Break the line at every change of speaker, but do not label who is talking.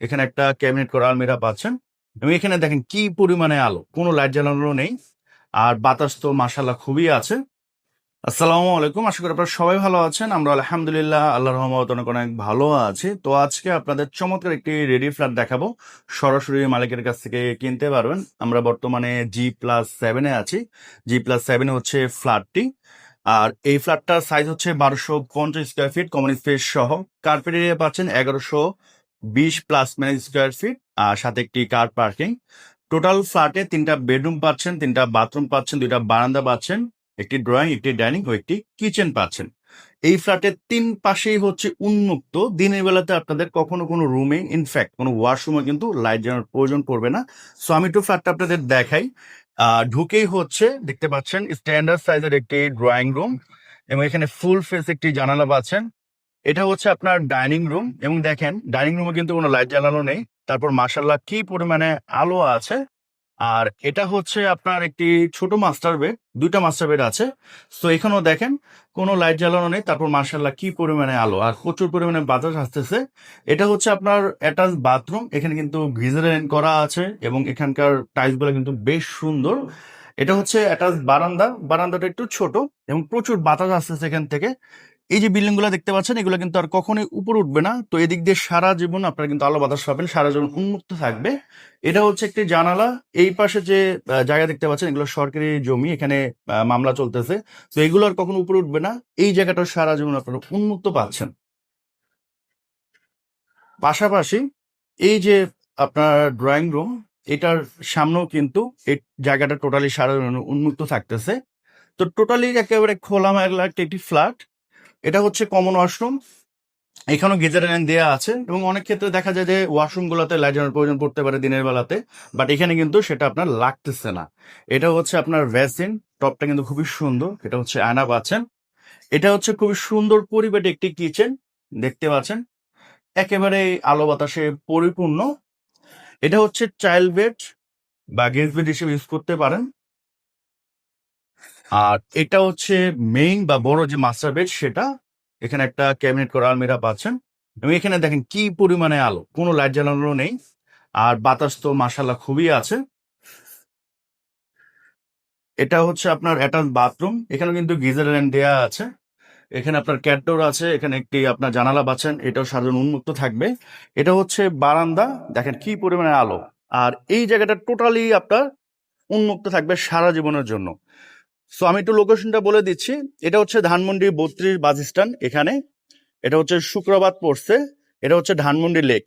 এখানে একটা ক্যাবিনেট করা আলমিরা পাচ্ছেন। এবং এখানে দেখেন কি পরিমাণে আলো, কোনো লাইট জ্বালানো নেই। আর বাতাস তো মাসাল্লাহ খুবই আছে। আসসালামু আলাইকুম, আশা করি আপনারা সবাই ভালো আছেন। আমরা আলহামদুলিল্লাহ আল্লাহ রহমত অনেক অনেক ভালো আছি। তো আজকে আপনাদের চমৎকার একটি রেডি ফ্ল্যাট দেখাবো। সরাসরি মালিকের কাছ থেকে কিনতে পারবেন। আমরা বর্তমানে জি প্লাস সেভেনে আছি। জি প্লাস সেভেনে হচ্ছে ফ্ল্যাটটি আর এই ফ্ল্যাটটার সাইজ হচ্ছে বারোশো পঞ্চাশ স্কোয়ার ফিট কমন স্পেস সহ। কার্পেট এরিয়া পাচ্ছেন এগারোশো বিশ প্লাস মাইনাস স্কোয়ার ফিট আর সাথে একটি কার পার্কিং টোটাল ফ্ল্যাটে তিনটা বেডরুম পাচ্ছেন, তিনটা বাথরুম পাচ্ছেন, দুইটা বারান্দা পাচ্ছেন, একটি ড্রয়িং একটি ডাইনিং ও একটি কিচেন পাচ্ছেন। এই ফ্ল্যাটের তিন পাশেই হচ্ছে উন্মুক্ত। দিনের বেলাতে আপনাদের কখনো কোনো রুমে ইনফ্যাক্ট কোনো ওয়াশরুমে কিন্তু লাইট জানার প্রয়োজন পড়বে না। সো আমি একটু ফ্ল্যাটটা আপনাদের দেখাই। ঢুকেই হচ্ছে, দেখতে পাচ্ছেন স্ট্যান্ডার্ড সাইজের একটি ড্রয়িং রুম এবং এখানে ফুল ফেস একটি জানালা পাচ্ছেন। এটা হচ্ছে আপনার ডাইনিং রুম এবং দেখেন, ডাইনিং রুমে কিন্তু কোনো লাইট জ্বালানো নেই। তারপর মাসাল্লাহ কি পরিমাণে আলো আছে। আর এটা হচ্ছে আপনার একটি ছোট মাস্টার বেড, দুইটা মাস্টার বেড আছে। তো এখানেও দেখেন, কোনো লাইট জ্বালানো নেই। তারপর মার্শাল্লাহ কি পরিমাণে আলো। আর প্রচুর পরিমাণে বাতাস আসতেছে। এটা হচ্ছে আপনার অ্যাটাচ বাথরুম এখানে কিন্তু গিজার করা আছে এবং এখানকার টাইলসগুলো কিন্তু বেশ সুন্দর। এটা হচ্ছে অ্যাটাচ বারান্দা। বারান্দাটা একটু ছোট এবং প্রচুর বাতাস আসতেছে এখান থেকে। এই যে বিল্ডিংগুলো দেখতে পাচ্ছেন, এগুলো কিন্তু আর কখনোই উপরে উঠবে না। তো এদিক দিয়ে সারা জীবন আপনারা কিন্তু আলো বাতাস পাবেন, সারা জীবন উন্মুক্ত থাকবে। এটা হচ্ছে একটি জানালা। এই পাশে যে জায়গা দেখতে পাচ্ছেন, এগুলো সরকারি জমি, এখানে মামলা চলতেছে। তো এগুলো আর কখনো উপরে উঠবে না। এই জায়গাটা সারা জীবন আপনারা উন্মুক্ত পাচ্ছেন। পাশাপাশি এই যে আপনার ড্রয়িং রুম এটার সামনেও কিন্তু এই জায়গাটা টোটালি সারা জীবন উন্মুক্ত থাকতেছে। তো টোটালি একেবারে খোলামেলা একটি ফ্ল্যাট। এটা হচ্ছে কমন ওয়াশরুম এখানেও গিজার লাইন দেওয়া আছে এবং অনেক ক্ষেত্রে দেখা যায় যে ওয়াশরুম গুলোতে লাইট জ্বালানোর প্রয়োজন পড়তে পারে দিনের বেলাতে বাট এখানে কিন্তু সেটা আপনার লাগতেছে না। এটা হচ্ছে আপনার ভ্যাসিন টপটা কিন্তু খুবই সুন্দর, এটা হচ্ছে আয়না পাচ্ছেন। এটা হচ্ছে খুবই সুন্দর পরিবেটে একটি কিচেন দেখতে পাচ্ছেন। একেবারে আলো বাতাসে পরিপূর্ণ। এটা হচ্ছে চাইল্ড বেড বা গেস্ট বেড হিসেবে ইউজ করতে পারেন। আর এটা হচ্ছে মেইন বা বড় যে মাস্টার বেড সেটা এখানে একটা ক্যাবিনেট করা আলমিরা পাচ্ছেন। এবং এখানে দেখেন কি পরিমাণে আলো, কোনো লাইট জ্বালানো নেই। আর বাতাস তো মাসাল্লাহ খুবই আছে। এটা হচ্ছে আপনার অ্যাটাচ বাথরুম এখানে কিন্তু গিজার লাইন দেওয়া আছে। এখানে আপনার ক্যাটডোর আছে, এখানে একটি আপনার জানালা পাচ্ছেন, এটাও সাধারণ উন্মুক্ত থাকবে। এটা হচ্ছে বারান্দা, দেখেন কি পরিমাণে আলো। আর এই জায়গাটা টোটালি আপনার উন্মুক্ত থাকবে সারা জীবনের জন্য। সো আমি একটু লোকেশনটা বলে দিচ্ছি। এটা হচ্ছে ধানমন্ডি বত্রিশ বাস স্ট্যান্ড এখানে। এটা হচ্ছে শুক্রবার পড়ছে। এটা হচ্ছে ধানমন্ডি লেক।